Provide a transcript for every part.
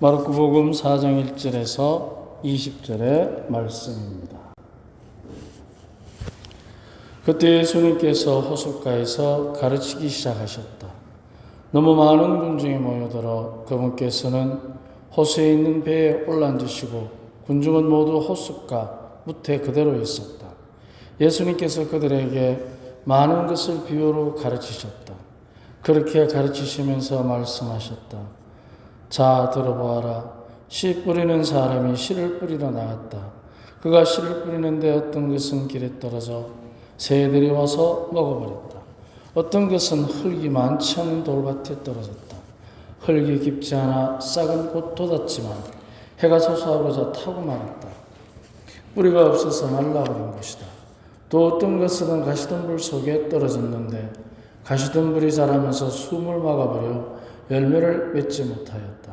마르코복음 4장 1절에서 20절의 말씀입니다. 그때 예수님께서 호숫가에서 가르치기 시작하셨다. 너무 많은 군중이 모여들어 그분께서는 호수에 있는 배에 올라앉으시고 군중은 모두 호숫가 무태 그대로 있었다. 예수님께서 그들에게 많은 것을 비유로 가르치셨다. 그렇게 가르치시면서 말씀하셨다. 자, 들어보아라. 씨 뿌리는 사람이 씨를 뿌리러 나갔다. 그가 씨를 뿌리는데 어떤 것은 길에 떨어져 새들이 와서 먹어버렸다. 어떤 것은 흙이 않은 돌밭에 떨어졌다. 흙이 깊지 않아 싹은 곧 돋았지만 해가 서서하고자 타고 말았다. 뿌리가 없어서 말라버린 것이다. 또 어떤 것은 가시덤불 속에 떨어졌는데 가시덤불이 자라면서 숨을 막아버려 열매를 맺지 못하였다.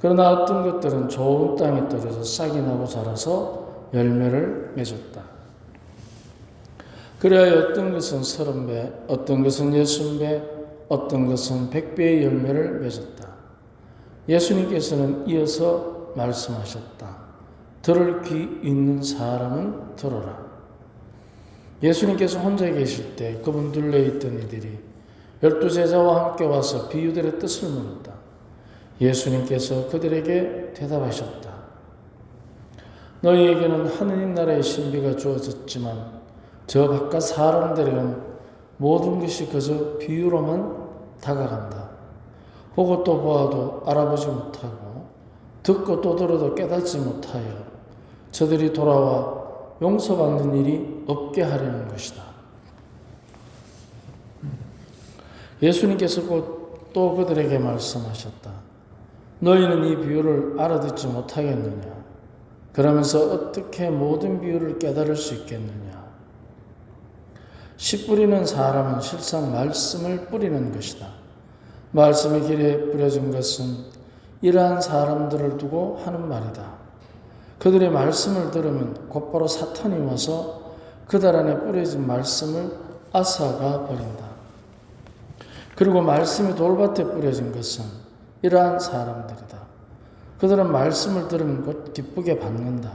그러나 어떤 것들은 좋은 땅에 떨어져 싹이 나고 자라서 열매를 맺었다. 그래야 어떤 것은 서른 배, 어떤 것은 예순 배, 어떤 것은 백 배의 열매를 맺었다. 예수님께서는 이어서 말씀하셨다. 들을 귀 있는 사람은 들어라. 예수님께서 혼자 계실 때 그분 둘레 있던 이들이 열두 제자와 함께 와서 비유들의 뜻을 물었다. 예수님께서 그들에게 대답하셨다. 너희에게는 하느님 나라의 신비가 주어졌지만 저 바깥 사람들에게는 모든 것이 그저 비유로만 다가간다. 보고 또 보아도 알아보지 못하고 듣고 또 들어도 깨닫지 못하여 저들이 돌아와 용서받는 일이 없게 하려는 것이다. 예수님께서 곧 또 그들에게 말씀하셨다. 너희는 이 비유를 알아듣지 못하겠느냐? 그러면서 어떻게 모든 비유를 깨달을 수 있겠느냐? 씨 뿌리는 사람은 실상 말씀을 뿌리는 것이다. 말씀의 길에 뿌려진 것은 이러한 사람들을 두고 하는 말이다. 그들의 말씀을 들으면 곧바로 사탄이 와서 그들 안에 뿌려진 말씀을 앗아가 버린다. 그리고 말씀이 돌밭에 뿌려진 것은 이러한 사람들이다. 그들은 말씀을 들으면 곧 기쁘게 받는다.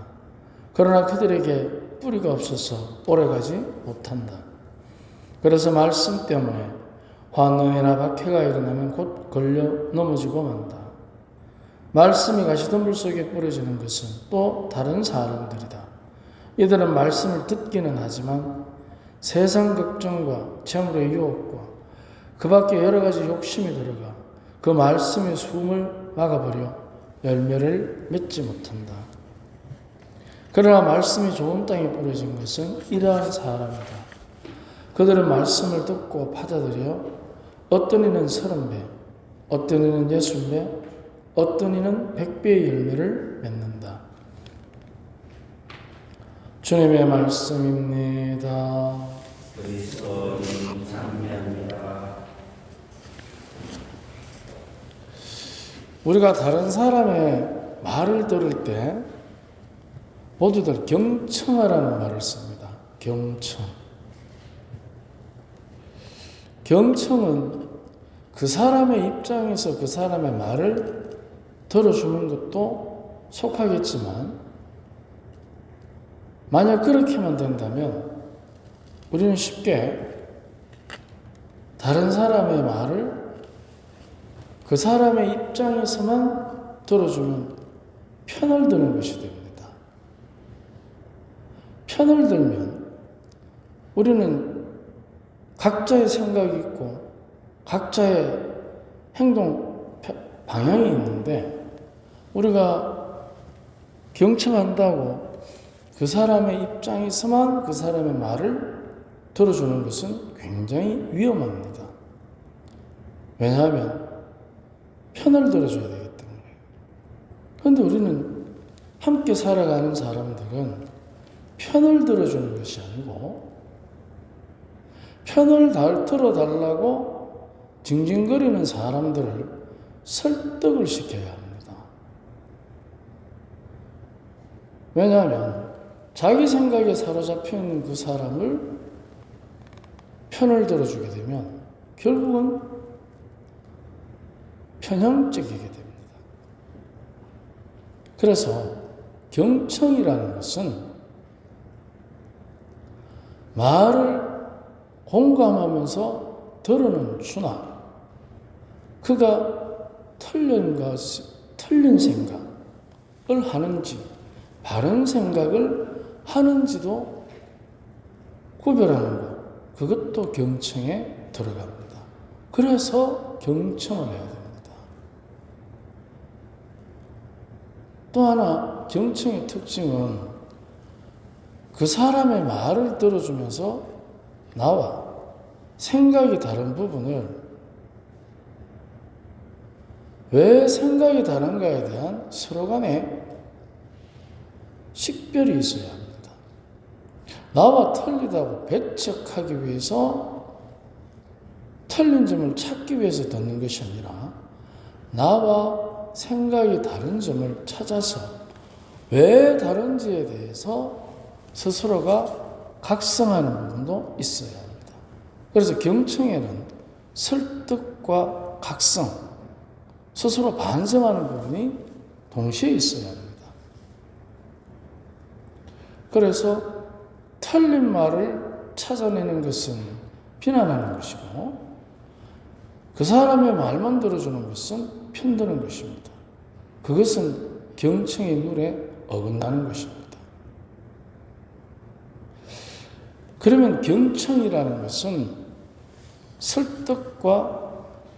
그러나 그들에게 뿌리가 없어서 오래가지 못한다. 그래서 말씀 때문에 환난이나 박해가 일어나면 곧 걸려 넘어지고 만다. 말씀이 가시덤불 속에 뿌려지는 것은 또 다른 사람들이다. 이들은 말씀을 듣기는 하지만 세상 걱정과 재물의 유혹과 그 밖에 여러 가지 욕심이 들어가 그 말씀의 숨을 막아버려 열매를 맺지 못한다. 그러나 말씀이 좋은 땅에 뿌려진 것은 이러한 사람이다. 그들은 말씀을 듣고 받아들여 어떤 이는 서른 배, 어떤 이는 예순 배, 어떤 이는 백 배의 열매를 맺는다. 주님의 말씀입니다. 그리스도님 참여합니다. 우리가 다른 사람의 말을 들을 때 모두들 경청하라는 말을 씁니다. 경청. 경청은 그 사람의 입장에서 그 사람의 말을 들어주는 것도 속하겠지만, 만약 그렇게만 된다면 우리는 쉽게 다른 사람의 말을 그 사람의 입장에서만 들어주면 편을 드는 것이 됩니다. 편을 들면 우리는 각자의 생각이 있고 각자의 행동 방향이 있는데 우리가 경청한다고 그 사람의 입장에서만 그 사람의 말을 들어주는 것은 굉장히 위험합니다. 왜냐하면 편을 들어줘야 되기 때문에. 그런데 우리는 함께 살아가는 사람들은 편을 들어주는 것이 아니고 편을 달, 들어달라고 징징거리는 사람들을 설득을 시켜야 합니다. 왜냐하면 자기 생각에 사로잡혀 있는 그 사람을 편을 들어주게 되면 결국은 편향적이게 됩니다. 그래서 경청이라는 것은 말을 공감하면서 들어는 주나 그가 틀린 것, 틀린 생각을 하는지 바른 생각을 하는지도 구별하는 것 그것도 경청에 들어갑니다. 그래서 경청을 해야 됩니다. 또 하나 경청의 특징은 그 사람의 말을 들어주면서 나와 생각이 다른 부분을 왜 생각이 다른가에 대한 서로 간의 식별이 있어야 합니다. 나와 틀리다고 배척하기 위해서 틀린 점을 찾기 위해서 듣는 것이 아니라 나와 생각이 다른 점을 찾아서 왜 다른지에 대해서 스스로가 각성하는 부분도 있어야 합니다. 그래서 경청에는 설득과 각성, 스스로 반성하는 부분이 동시에 있어야 합니다. 그래서 틀린 말을 찾아내는 것은 비난하는 것이고 그 사람의 말만 들어주는 것은 편드는 것입니다. 그것은 경청의 룰에 어긋나는 것입니다. 그러면 경청이라는 것은 설득과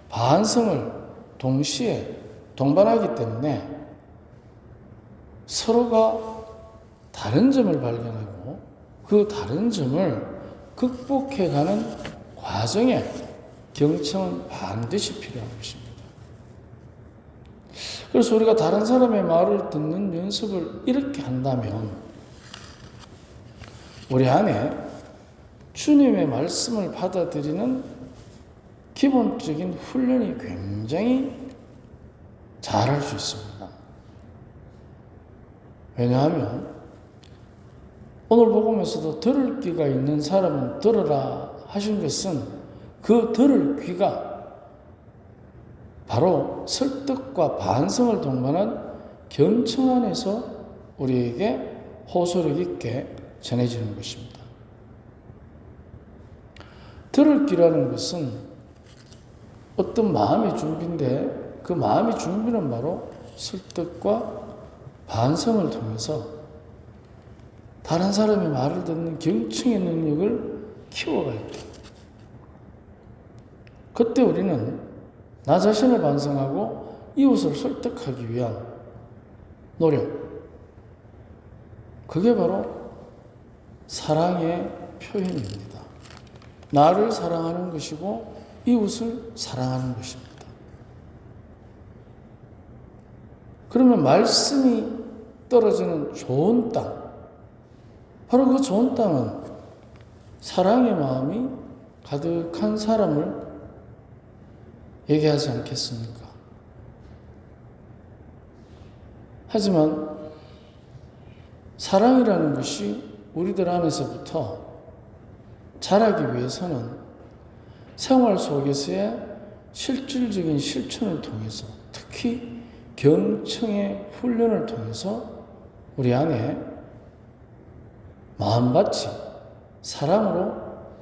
반성을 동시에 동반하기 때문에 서로가 다른 점을 발견하고 그 다른 점을 극복해가는 과정에 경청은 반드시 필요한 것입니다. 그래서 우리가 다른 사람의 말을 듣는 연습을 이렇게 한다면 우리 안에 주님의 말씀을 받아들이는 기본적인 훈련이 굉장히 잘할 수 있습니다. 왜냐하면 오늘 복음에서도 들을 귀가 있는 사람은 들으라 하신 것은 그 들을 귀가 바로 설득과 반성을 동반한 경청 안에서 우리에게 호소력 있게 전해지는 것입니다. 들을 귀라는 것은 어떤 마음의 준비인데 그 마음의 준비는 바로 설득과 반성을 통해서 다른 사람의 말을 듣는 경청의 능력을 키워갈 때 그때 우리는 나 자신을 반성하고 이웃을 설득하기 위한 노력 그게 바로 사랑의 표현입니다. 나를 사랑하는 것이고 이웃을 사랑하는 것입니다. 그러면 말씀이 떨어지는 좋은 땅, 바로 그 좋은 땅은 사랑의 마음이 가득한 사람을 얘기하지 않겠습니까? 하지만 사랑이라는 것이 우리들 안에서부터 자라기 위해서는 생활 속에서의 실질적인 실천을 통해서 특히 경청의 훈련을 통해서 우리 안에 마음밭이 사랑으로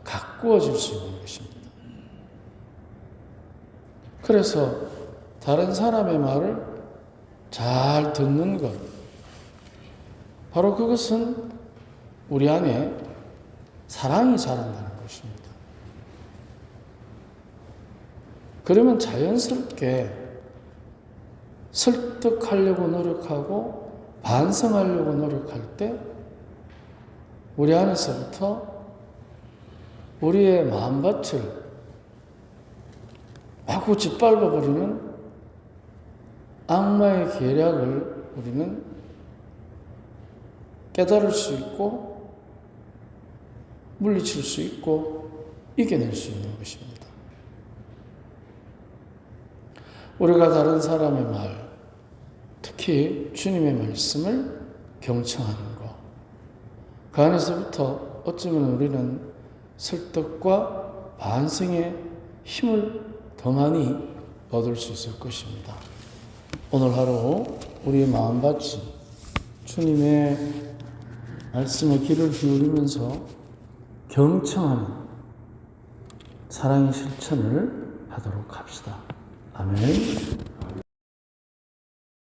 가꾸어질 수 있는 것입니다. 그래서 다른 사람의 말을 잘 듣는 것, 바로 그것은 우리 안에 사랑이 자란다는 것입니다. 그러면 자연스럽게 설득하려고 노력하고 반성하려고 노력할 때 우리 안에서부터 우리의 마음밭을 마구 짓밟아 버리는 악마의 계략을 우리는 깨달을 수 있고 물리칠 수 있고 이겨낼 수 있는 것입니다. 우리가 다른 사람의 말, 특히 주님의 말씀을 경청하는 것, 그 안에서부터 어쩌면 우리는 설득과 반성의 힘을 더 많이 얻을 수 있을 것입니다. 오늘 하루 우리의 마음같이 주님의 말씀에 귀를 기울이면서 경청하는 사랑의 실천을 하도록 합시다. 아멘.